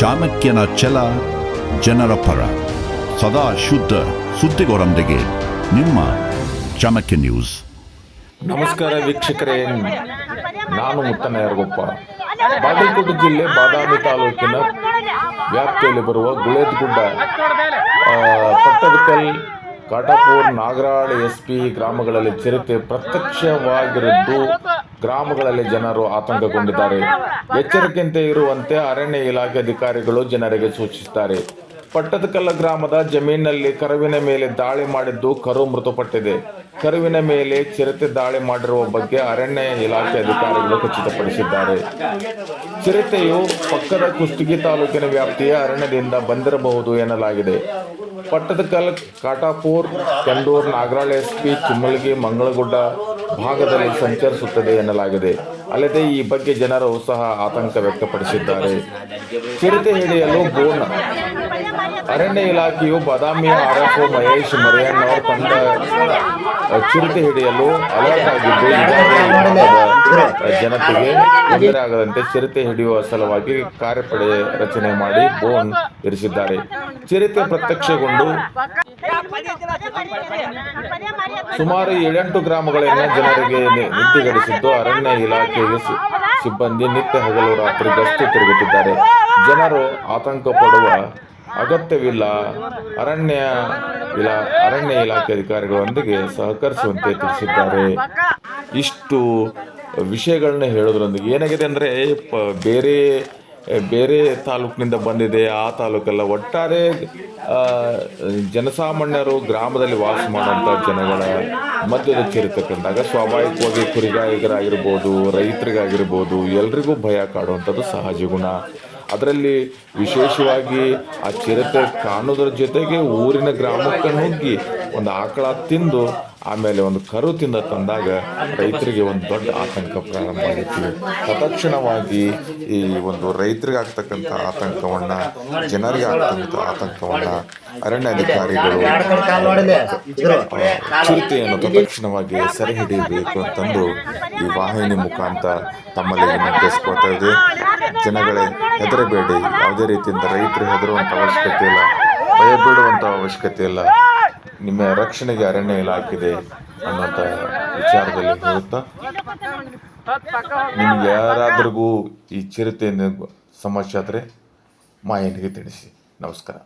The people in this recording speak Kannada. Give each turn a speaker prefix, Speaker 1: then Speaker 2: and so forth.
Speaker 1: ಚಾಣಕ್ಯನ ಛಲ ಜನರ ಪರ. ಸದಾ ಶುದ್ಧ ಸುದ್ದಿಗೋರೊಂದಿಗೆ ನಿಮ್ಮ ಚಾಣಕ್ಯ ನ್ಯೂಸ್.
Speaker 2: ನಮಸ್ಕಾರ ವೀಕ್ಷಕರೇ. ನಾನು ಮುತ್ತನ ಯರಗೊಪ್ಪ. ಬಾಗಲಕೋಟೆ ಜಿಲ್ಲೆ ಬಾದಾಮಿ ತಾಲೂಕಿನ ವ್ಯಾಪ್ತಿಯಲ್ಲಿ ಬರುವ ಗುಳೇದ್ಗುಡ್ಡ ಪಟ್ಟದಕಲ್, ಕಾಟಾಪುರ್, ನಾಗರಾಳ್ ಎಸ್ ಪಿ ಗ್ರಾಮಗಳಲ್ಲಿ ಚಿರತೆ ಪ್ರತ್ಯಕ್ಷವಾಗಿರುದ್ದು ಗ್ರಾಮಗಳಲ್ಲಿ ಜನರು ಆತಂಕಗೊಂಡಿದ್ದಾರೆ. ಎಚ್ಚರಿಕೆಯಂತೆ ಇರುವಂತೆ ಅರಣ್ಯ ಇಲಾಖೆ ಅಧಿಕಾರಿಗಳು ಜನರಿಗೆ ಸೂಚಿಸುತ್ತಾರೆ. ಪಟ್ಟದಕಲ್ಲ ಗ್ರಾಮದ ಜಮೀನಿನಲ್ಲಿ ಕರುವಿನ ಮೇಲೆ ದಾಳಿ ಮಾಡಿದ್ದು ಕರು ಮೃತಪಟ್ಟಿದೆ. ಕರುವಿನ ಮೇಲೆ ಚಿರತೆ ದಾಳಿ ಮಾಡಿರುವ ಬಗ್ಗೆ ಅರಣ್ಯ ಇಲಾಖೆ ಅಧಿಕಾರಿಗಳು ಖಚಿತಪಡಿಸಿದ್ದಾರೆ. ಚಿರತೆಯು ಪಕ್ಕದ ಕುಷ್ಟಗಿ ತಾಲೂಕಿನ ವ್ಯಾಪ್ತಿಯ ಅರಣ್ಯದಿಂದ ಬಂದಿರಬಹುದು ಎನ್ನಲಾಗಿದೆ. ಪಟ್ಟದಕಲ್, ಕಾಟಾಪುರ್ ಕೆಂದೂರ್ ನಾಗರಾಳ್ ಎಸ್ಪಿ ಚಿಮ್ಮಲ್ಗಿ ಮಂಗಳಗುಡ್ಡ ಭಾಗದಲ್ಲಿ ಸಂಚರಿಸುತ್ತದೆ ಎನ್ನಲಾಗಿದೆ. ಅಲ್ಲದೆ ಈ ಬಗ್ಗೆ ಜನರು ಸಹ ಆತಂಕ ವ್ಯಕ್ತಪಡಿಸಿದ್ದಾರೆ. ಚಿರತೆ ಹಿಡಿಯಲು ಬೋನ್. ಅರಣ್ಯ ಇಲಾಖೆಯು ಬಾದಾಮಿಯ ಆರ್ಎಫ್ಒ ಮಹೇಶ್ ಮರಿಯಣ್ಣವರ ತಂಡ ಅಹ್, ಚಿರತೆ ಹಿಡಿಯಲು ಅಲರ್ಟ್ ಆಗಿದ್ದು ಜನತೆಗೆ ತೊಂದರೆ ಆಗದಂತೆ ಚಿರತೆ ಹಿಡಿಯುವ ಸಲುವಾಗಿ ಕಾರ್ಯಪಡೆ ರಚನೆ ಮಾಡಿ ಬೋನ್ ಇರಿಸಿದ್ದಾರೆ. ಚಿರತೆ ಪ್ರತ್ಯಕ್ಷಗೊಂಡು ಸುಮಾರು ಏಳೆಂಟು ಗ್ರಾಮಗಳನ್ನು ಜನರಿಗೆ ನಿಂತಿಗಡಿಸಿದ್ದು ಅರಣ್ಯ ಇಲಾಖೆಯ ಸಿಬ್ಬಂದಿ ನಿತ್ಯ ಹಗಲು ರಾತ್ರಿ ಗಸ್ತು ತಿರುಗುತ್ತಿದ್ದಾರೆ. ಜನರು ಆತಂಕ ಪಡುವ ಅಗತ್ಯವಿಲ್ಲ. ಅರಣ್ಯ ಇಲಾ ಅರಣ್ಯ ಇಲಾಖೆ ಅಧಿಕಾರಿಗಳೊಂದಿಗೆ ಸಹಕರಿಸುವಂತೆ ತಿಳಿಸಿದ್ದಾರೆ. ಇಷ್ಟು ವಿಷಯಗಳನ್ನ ಹೇಳೋದ್ರೊಂದಿಗೆ ಏನಾಗಿದೆ ಅಂದರೆ ಬೇರೆ ಬೇರೆ ತಾಲೂಕಿನಿಂದ ಬಂದಿದೆ, ಆ ತಾಲೂಕೆಲ್ಲ. ಒಟ್ಟಾರೆ ಜನಸಾಮಾನ್ಯರು ಗ್ರಾಮದಲ್ಲಿ ವಾಸ ಮಾಡುವಂಥ ಜನಗಳ ಮಧ್ಯದ ಚಿರತೆ ಕಂಡಾಗ ಸ್ವಾಭಾವಿಕವಾಗಿ ಕುರಿಗಾಯಿಗರಾಗಿರ್ಬೋದು, ರೈತರಿಗಾಗಿರ್ಬೋದು, ಎಲ್ರಿಗೂ ಭಯ ಕಾಡುವಂಥದ್ದು ಸಹಜ ಗುಣ. ಅದರಲ್ಲಿ ವಿಶೇಷವಾಗಿ ಆ ಚಿರತೆ ಕಾಣೋದ್ರ ಜೊತೆಗೆ ಊರಿನ ಗ್ರಾಮಕ್ಕೆ ನುಗ್ಗಿ ಒಂದು ಆಕಳ ತಿಂದು ಆಮೇಲೆ ಒಂದು ಕರು ತಿಂದ ತಂದಾಗ ರೈತರಿಗೆ ಒಂದು ದೊಡ್ಡ ಆತಂಕ ಪ್ರಾರಂಭ ಆಗುತ್ತೆ. ತತ್ಕ್ಷಣವಾಗಿ ಈ ಒಂದು ರೈತರಿಗೆ ಆಗ್ತಕ್ಕಂಥ ಆತಂಕವನ್ನು ಜನರಿಗೆ ಆಗ್ತಕ್ಕಂಥ ಆತಂಕವನ್ನು ಅರಣ್ಯ ಅಧಿಕಾರಿಗಳು ಆ, ಚಿರತೆಯನ್ನು ತತ್ಕ್ಷಣವಾಗಿ ಸೆರೆ ಹಿಡಿಯಬೇಕು ಅಂತಂದು ಈ ವಾಹಿನಿ ಮುಖಾಂತರ ತಮ್ಮಲ್ಲಿ ನಿರ್ದೇಶಿಸ್ಕೊಳ್ತಾ ಇದೆ ಜನಗಳೇ ಹೆದರಬೇಡಿ. ರೀತಿಯಿಂದ ರೈತರು ಹೆದರುವಂಥ ಅವಶ್ಯಕತೆ ಇಲ್ಲ, ಭಯ ಬೀಳುವಂಥ ಅವಶ್ಯಕತೆ ಇಲ್ಲ. ನಿಮ್ಮ ರಕ್ಷಣೆಗೆ ಅರಣ್ಯ ಇಲಾಖೆ ಅನ್ನೋಂಥ ವಿಚಾರದಲ್ಲಿ ಹೇಳುತ್ತಾ, ನಿಮ್ಗೆ ಯಾರಾದ್ರಿಗೂ ಈ ಚಿರತೆಯಿಂದ ಸಮಸ್ಯೆ ಆದರೆ ಮಾಹಿತಿಗೆ ತಿಳಿಸಿ. ನಮಸ್ಕಾರ.